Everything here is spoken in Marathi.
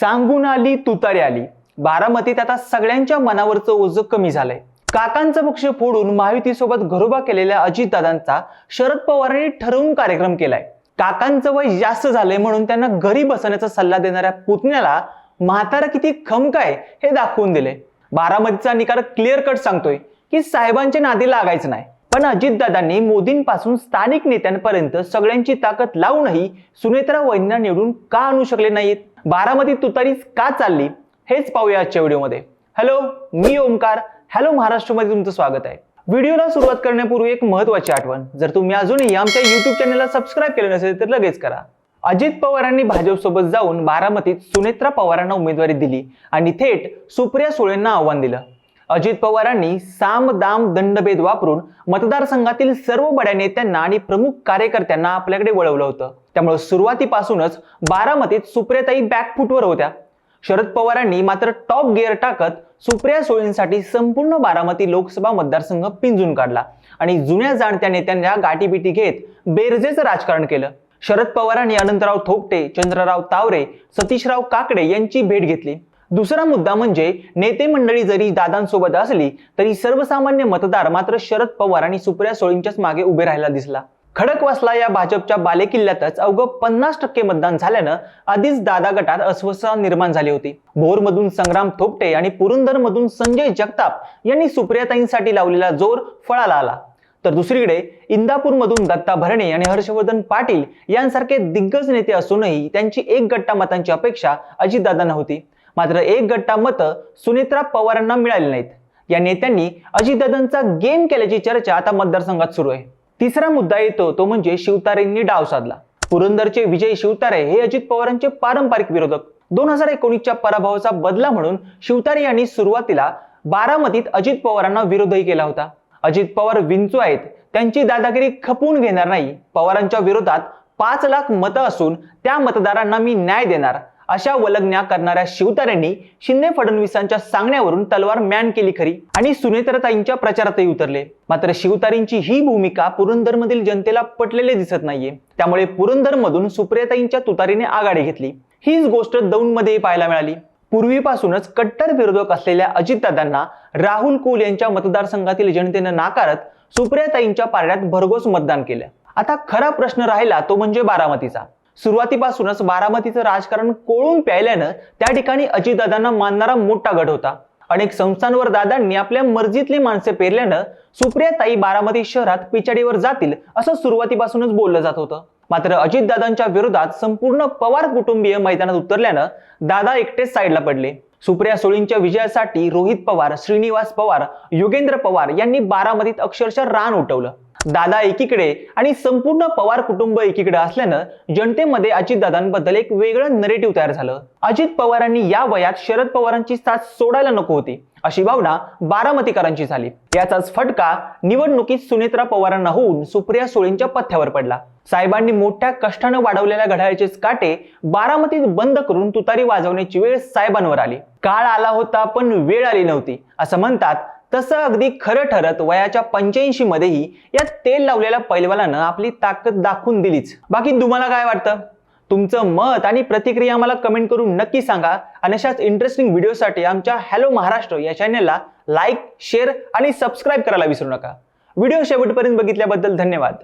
सांगून आली तुतारी आली. बारामतीत आता सगळ्यांच्या मनावरचं ओझं कमी झालंय. काकांचं पक्ष फोडून महायुतीसोबत घरोबा केलेल्या अजितदादांचा शरद पवारांनी ठरवून कार्यक्रम केलाय. काकांचं वय जास्त झालंय म्हणून त्यांना घरी बसण्याचा सल्ला देणाऱ्या पुतण्याला म्हातारा किती खमकाय हे दाखवून दिले बारामतीचा निकाल क्लिअर कट सांगतोय की साहेबांच्या नादी लागायचं नाही. पण अजितदादांनी मोदींपासून स्थानिक नेत्यांपर्यंत सगळ्यांची ताकद लावूनही सुनेत्रा वैद्यांना निवडून का आणू शकले नाहीत? बारामती तुतारीच का चालली? हेच पाहूया आजच्या व्हिडिओमध्ये. हॅलो मी ओमकार हॅलो महाराष्ट्रमध्ये तुमचं स्वागत आहे. व्हिडिओला सुरुवात करण्यापूर्वी एक महत्वाची आठवण. जर तुम्ही अजूनही आमच्या युट्यूब चॅनलला सबस्क्राईब केलं नसेल तर लगेच करा. अजित पवारांनी भाजपसोबत जाऊन बारामतीत सुनेत्रा पवारांना उमेदवारी दिली आणि थेट सुप्रिया सुळेंना आव्हान दिलं. अजित पवारांनी साम दाम दंडभेद वापरून मतदारसंघातील सर्व बड्या नेत्यांना आणि प्रमुख कार्यकर्त्यांना आपल्याकडे वळवलं होतं. त्यामुळे सुरुवातीपासूनच बारामतीत सुप्रियाताई बॅकफुटवर होत्या. शरद पवारांनी मात्र टॉप गिअर टाकत सुप्रिया सोळींसाठी संपूर्ण बारामती लोकसभा मतदारसंघ पिंजून काढला आणि जुन्या जाणत्या नेत्यांना गाठीबिटी घेत बेरजेचं राजकारण केलं. शरद पवारांनी अनंतराव थोपटे चंद्रराव तावरे सतीशराव काकडे यांची भेट घेतली. दुसरा मुद्दा म्हणजे नेते मंडळी जरी दादांसोबत असली तरी सर्वसामान्य मतदार मात्र शरद पवार आणि सुप्रिया सोळींच्याच मागे उभे राहायला दिसला. खडकवासला या भाजपच्या बालेकिल्ल्यातच अवघं पन्नास टक्के मतदान झाल्यानं आधीच दादा गटात अस्वस्थता निर्माण झाली होती. भोरमधून संग्राम थोपटे आणि पुरंदरमधून संजय जगताप यांनी सुप्रियाताईंसाठी लावलेला जोर फळाला आला. तर दुसरीकडे इंदापूरमधून दत्ता भरणे आणि हर्षवर्धन पाटील यांसारखे दिग्गज नेते असूनही त्यांची एक गट्टा मतांची अपेक्षा अजितदादांना होती. मात्र एक गट्टा मतं सुनेत्रा पवारांना मिळाली नाहीत. या नेत्यांनी अजितदादांचा गेम केल्याची चर्चा आता मतदारसंघात सुरू आहे. तिसरा मुद्दा येतो तो म्हणजे शिवतारेंनी डाव साधला. पुरंदरचे विजय शिवतारे हे अजित पवारांचे पारंपरिक विरोधक. दोन हजार एकोणीसच्या पराभवाचा बदला म्हणून शिवतारे यांनी सुरुवातीला बारामतीत अजित पवारांना विरोधही केला होता. अजित पवार विंचू आहेत त्यांची दादागिरी खपवून घेणार नाही. पवारांच्या विरोधात पाच लाख मतं असून त्या मतदारांना मी न्याय देणार. अशा वलगण्या करणाऱ्या शिवतारेंनी शिंदे फडणवीसांच्या सांगण्यावरून तलवार मॅन केली खरी आणि सुनेत्रताईंच्या प्रचारातही उतरले. मात्र शिवतारेंची ही भूमिका पुरंदरमधील जनतेला पटलेले दिसत नाहीये. त्यामुळे पुरंदरमधून सुप्रियाताईंच्या तुतारीने आघाडी घेतली. हीच गोष्ट दौंडमध्येही पाहायला मिळाली. पूर्वीपासूनच कट्टर विरोधक असलेल्या अजितदादांना राहुल कुल यांच्या मतदारसंघातील जनतेनं नाकारत सुप्रियाताईंच्या पारड्यात भरघोस मतदान केलं. आता खरा प्रश्न राहिला तो म्हणजे बारामतीचा. सुरुवातीपासूनच बारामतीचं राजकारण कोळून प्यायल्यानं त्या ठिकाणी अजितदादांना मानणारा मोठा गट होता. अनेक संस्थांवर दादांनी आपल्या मर्जीतली माणसे पेरल्यानं सुप्रियाताई बारामती शहरात पिछाडीवर जातील असं सुरुवातीपासूनच बोललं जात होतं. मात्र अजितदादांच्या विरोधात संपूर्ण पवार कुटुंबीय मैदानात उतरल्यानं दादा एकटेच साईडला पडले. सुप्रिया सोळींच्या विजयासाठी रोहित पवार श्रीनिवास पवार योगेंद्र पवार यांनी बारामतीत अक्षरशः रान उठवलं. दादा एकीकडे आणि संपूर्ण पवार कुटुंब एकीकडे असल्यानं जनतेमध्ये अजितदादांबद्दल एक वेगळं नरेटिव्ह तयार झालं. अजित पवारांनी या वयात शरद पवारांची साथ सोडायला नको होती. अशी भावना बारामतीकरांची झाली. याचाच फटका निवडणुकीत सुनेत्रा पवारांना होऊन सुप्रिया सुळेंच्या पथ्यावर पडला. साहेबांनी मोठ्या कष्टानं वाढवलेल्या घड्याळाचेच काटे बारामतीत बंद करून तुतारी वाजवण्याची वेळ साहेबांवर आली. काळ आला होता पण वेळ आली नव्हती. असं म्हणतात तसं अगदी खरं ठरत वयाच्या पंच्याऐंशी मध्येही या तेल लावलेल्या पैलवानानं आपली ताकद दाखवून दिलीच. बाकी तुम्हाला काय वाटतं? तुमचं मत आणि प्रतिक्रिया आम्हाला कमेंट करून नक्की सांगा. आणि अशाच इंटरेस्टिंग व्हिडिओसाठी आमच्या हॅलो महाराष्ट्र या चॅनेलला लाईक शेअर आणि सबस्क्राईब करायला विसरू नका. व्हिडिओ शेवटपर्यंत बघितल्याबद्दल धन्यवाद.